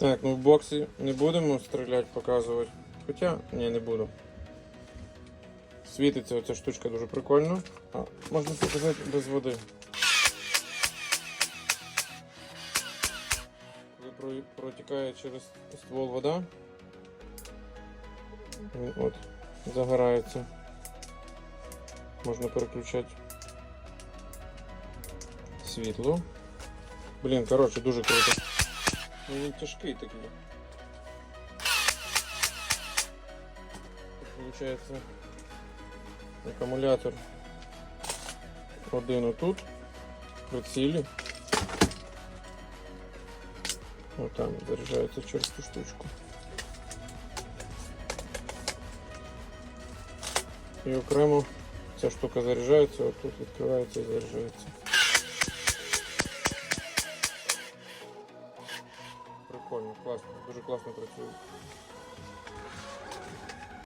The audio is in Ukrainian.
Так, ну в боксі не будемо стріляти, показувати. Хоча, ні, не буду. Світиться оця штучка дуже прикольно. А, можна показати без води. Коли протікає через ствол вода, він от, загорається. Можна переключати світло. Блін, коротше, дуже круто. Ну, він тяжкий такий. Получається акумулятор один отут, прицілі. Отам заряджається через ту штучку. І окремо ця штука заряджається, отут відкривається і заряджається. Прикольно, класно, дуже класно працює.